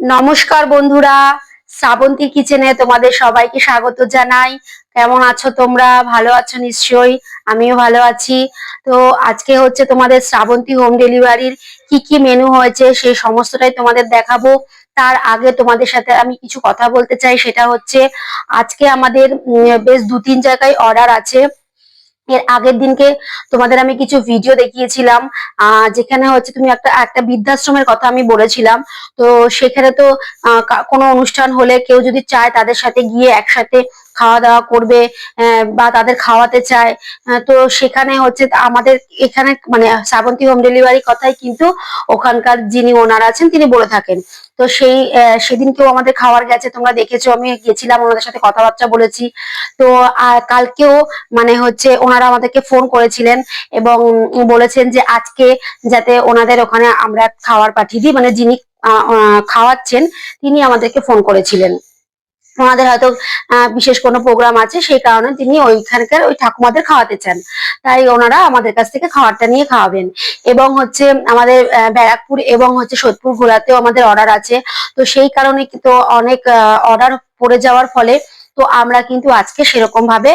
নমস্কার বন্ধুরা, শ্রাবন্তী কিচেনে তোমাদের সবাইকে স্বাগত জানাই। কেমন আছো তোমরা? ভালো আছো নিশ্চয়ই? আমিও ভালো আছি। তো আজকে হচ্ছে তোমাদের শ্রাবন্তী হোম ডেলিভারির কি কি মেনু হয়েছে সেই সমস্তটাই তোমাদের দেখাবো। তার আগে তোমাদের সাথে আমি কিছু কথা বলতে চাই, সেটা হচ্ছে আজকে আমাদের বেশ দু তিন জায়গায় অর্ডার আছে। এর আগের দিনকে তোমাদের আমি কিছু ভিডিও দেখিয়েছিলাম যেখানে হচ্ছে তুমি একটা একটা বৃদ্ধাশ্রমের কথা আমি বলেছিলাম। তো সেখানে তো কোনো অনুষ্ঠান হলে কেউ যদি চায় তাদের সাথে গিয়ে একসাথে খাওয়া দাওয়া করবে বা তাদের খাওয়াতে চায়। তো সেখানে হচ্ছে আমাদের এখানে মানে শ্রাবন্তী হোম ডেলিভারি কথাই কিন্তু ওখানকার যিনি ওনার আছেন, তিনি বলে থাকেন। তো সেই সেদিনকেও আমাদের খাওয়ার গেছে, তোমরা দেখেছ, আমি গেছিলাম, ওনাদের সাথে কথাবার্তা বলেছি। তো কালকেও মানে হচ্ছে ওনারা আমাদেরকে ফোন করেছিলেন এবং বলেছেন যে আজকে যাতে ওনাদের ওখানে আমরা খাওয়ার পাঠিয়ে দিই মানে যিনি খাওয়াচ্ছেন, তিনি আমাদেরকে ফোন করেছিলেন। ওনাদের হয়তো বিশেষ কোনো প্রোগ্রাম আছে, সেই কারণে তিনি ওইখানকার ওই ঠাকুমাদের খাওয়াতে চান। তাই ওনারা আমাদের কাছ থেকে খাবারটা নিয়ে খাওয়াবেন। এবং হচ্ছে আমাদের ব্যারাকপুর এবং হচ্ছে সোদপুর ঘোরাতেও আমাদের অর্ডার আছে। তো সেই কারণে তো অনেক অর্ডার পড়ে যাওয়ার ফলে তো আমরা কিন্তু আজকে সেরকম ভাবে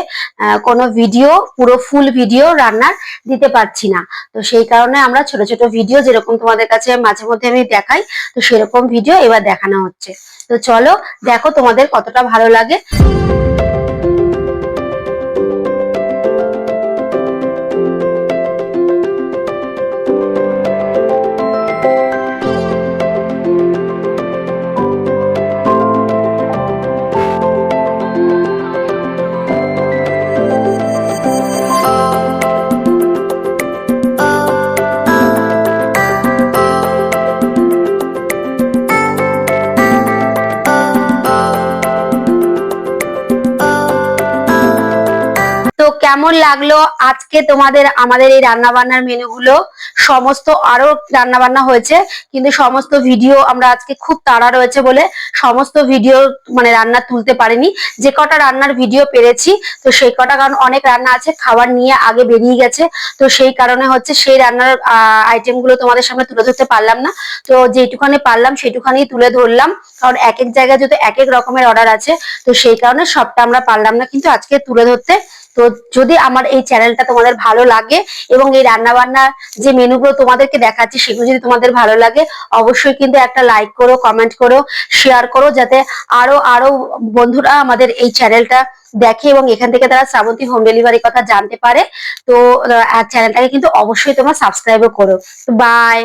কোনো ভিডিও পুরো ফুল ভিডিও রান্নার দিতে পারছি না। তো সেই কারণে আমরা ছোট ছোট ভিডিও যেরকম তোমাদের কাছে মাঝে মধ্যে আমি দেখাই, তো সেরকম ভিডিও এবার দেখানো হচ্ছে। তো চলো দেখো তোমাদের কতটা ভালো লাগে। কেমন লাগল আজকে তোমাদের আমাদের এই রান্না বান্নার মেনুগুলো সমস্ত আরও রান্না বান্না হয়েছে, কিন্তু সমস্ত ভিডিও আমরা আজকে খুব তাড়া রয়েছে বলে সমস্ত ভিডিও মানে রান্না তুলতে পারিনি। যে কটা রান্নার ভিডিও পেরেছি, তো সেই কটা কারণ অনেক রান্না আছে, খাবার নিয়ে আগে বেরিয়ে গেছে, তো সেই কারণে হচ্ছে সেই রান্নার আইটেমগুলো তোমাদের সামনে তুলে ধরতে পারলাম না। তো যেটুখানি পারলাম সেটুখানি তুলে ধরলাম, কারণ এক এক জায়গায় যেহেতু এক এক রকমের অর্ডার আছে, তো সেই কারণে সবটা আমরা পারলাম না, কিন্তু আজকে তুলে ধরতে তো যদি আমার এই চ্যানেলটা তোমাদের ভালো লাগে এবং এই রান্না বান্নার যে মেনুগুলো তোমাদেরকে দেখাচ্ছি, সেগুলো যদি তোমাদের ভালো লাগে, অবশ্যই কিন্তু একটা লাইক করো কমেন্ট করো শেয়ার করো, যাতে আরও আরও বন্ধুরা আমাদের এই চ্যানেলটা দেখে এবং এখান থেকে তারা শ্রাবন্তী হোম ডেলিভারি কথা জানতে পারে। তো চ্যানেলটাকে কিন্তু অবশ্যই তোমরা সাবস্ক্রাইবও করো। বাই